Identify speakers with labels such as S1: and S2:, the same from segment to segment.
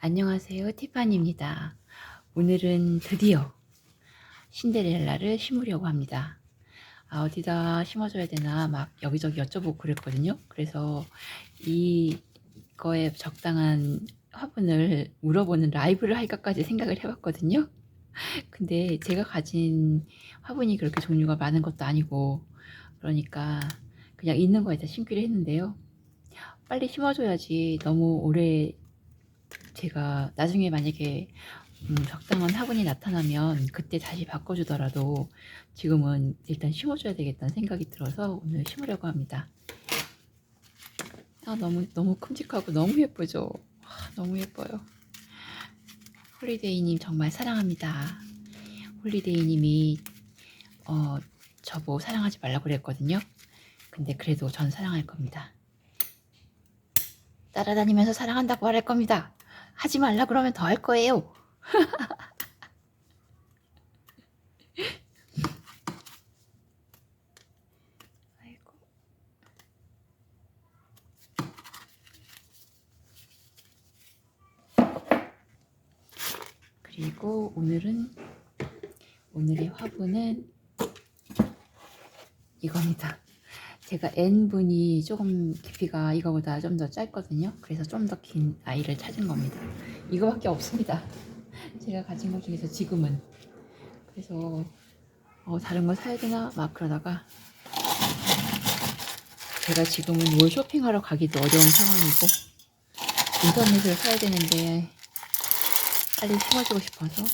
S1: 안녕하세요. 티파니입니다. 오늘은 드디어 신데렐라를 심으려고 합니다. 아, 어디다 심어줘야 되나 막 여기저기 여쭤보고 그랬거든요. 그래서 이거에 적당한 화분을 물어보는 라이브를 할까까지 생각을 해봤거든요. 근데 제가 가진 화분이 그렇게 종류가 많은 것도 아니고 그러니까 그냥 있는 거에다 심기로 했는데요. 빨리 심어줘야지 너무 오래 제가 나중에 만약에 음, 적당한 화분이 나타나면 그때 다시 바꿔주더라도 지금은 일단 심어줘야 되겠다는 생각이 들어서 오늘 심으려고 합니다. 아 너무 너무 큼직하고 너무 예쁘죠. 아, 너무 예뻐요. 홀리데이님 정말 사랑합니다. 홀리데이님이 어, 저보고 사랑하지 말라고 그랬거든요. 근데 그래도 전 사랑할 겁니다. 따라다니면서 사랑한다고 말할 겁니다. 하지 말라 그러면 더 할 거예요. 아이고. 그리고 오늘은 오늘의 화분은 이겁니다. 제가 N분이 조금 깊이가 이거보다 좀 더 짧거든요. 그래서 좀 더 긴 아이를 찾은 겁니다. 이거밖에 없습니다. 제가 가진 것 중에서 지금은. 그래서 어, 다른 거 사야 되나 막 그러다가 제가 지금은 뭘 쇼핑하러 가기도 어려운 상황이고 인터넷을 사야 되는데 빨리 심어주고 싶어서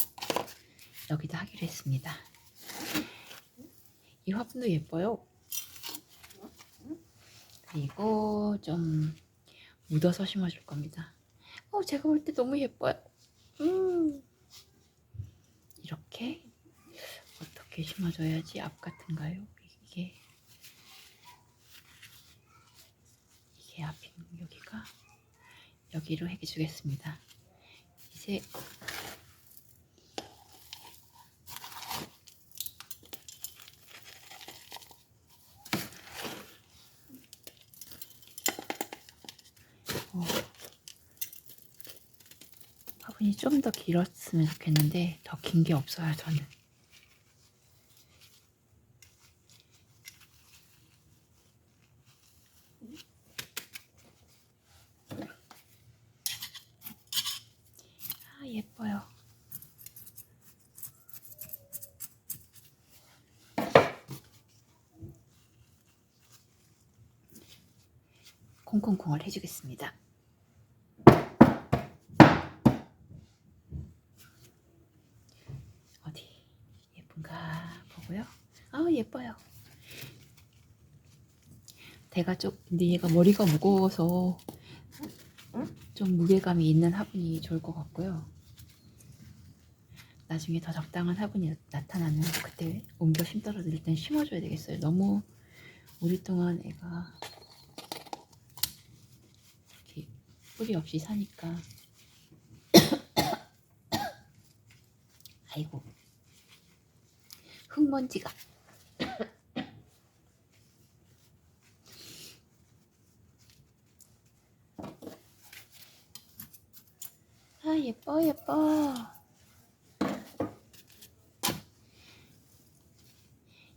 S1: 여기다 하기로 했습니다. 이 화분도 예뻐요. 그리고 좀 묻어서 심어줄 겁니다. 어, 제가 볼 때 너무 예뻐요. 음. 이렇게 어떻게 심어줘야지 앞 같은가요? 이게 이게 앞인 여기가 여기로 해주겠습니다. 이제 화분이 좀 더 길었으면 좋겠는데 더 긴 게 없어요 저는. 아 예뻐요. 콩콩콩을 해주겠습니다 어디 예쁜가 보고요. 아 예뻐요. 대가 좀 근데 얘가 머리가 무거워서 좀 무게감이 있는 화분이 좋을 것 같고요. 나중에 더 적당한 화분이 나타나면 그때 옮겨 심더라도 일단 심어줘야 되겠어요. 너무 오랫동안 애가 이렇게 뿌리 없이 사니까 아이고 흙먼지가 아 예뻐 예뻐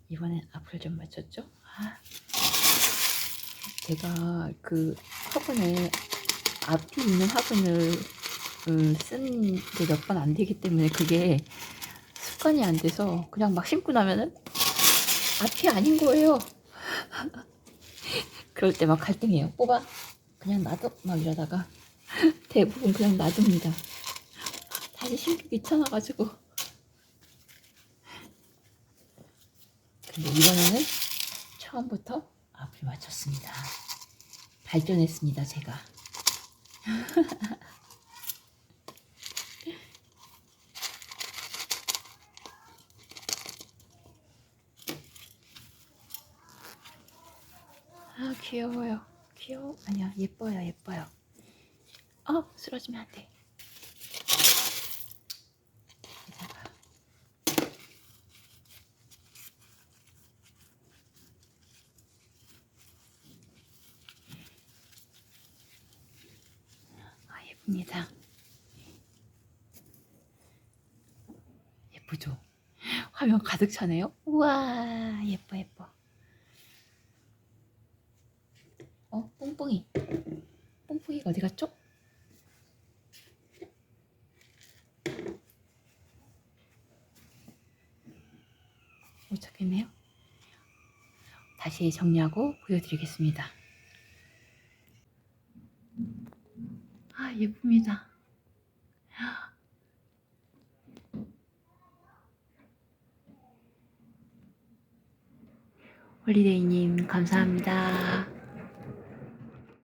S1: 이번엔 앞을 좀 맞췄죠? 아 제가 그 화분에 앞이 있는 화분을 쓴게 몇 번 안 되기 때문에 그게 습관이 안 돼서 그냥 막 심고 나면은 앞이 아닌 거예요. 그럴 때 막 갈등해요. 뽑아 그냥 놔둬 막 이러다가 대부분 그냥 놔둡니다. 다시 심기 귀찮아가지고. 근데 이번에는 처음부터 앞을 맞췄습니다. 발전했습니다, 제가. 아 귀여워요. 귀여워. 아니야 예뻐요 예뻐요. 어 쓰러지면 안돼. 아 예쁩니다. 예쁘죠? 화면 가득 차네요? 우와 예뻐 예뻐. 뽕뽕이. 뽕뽕이가 어디 갔죠? 못 찾겠네요. 다시 정리하고 보여드리겠습니다. 아 예쁩니다. 홀리데이님 감사합니다.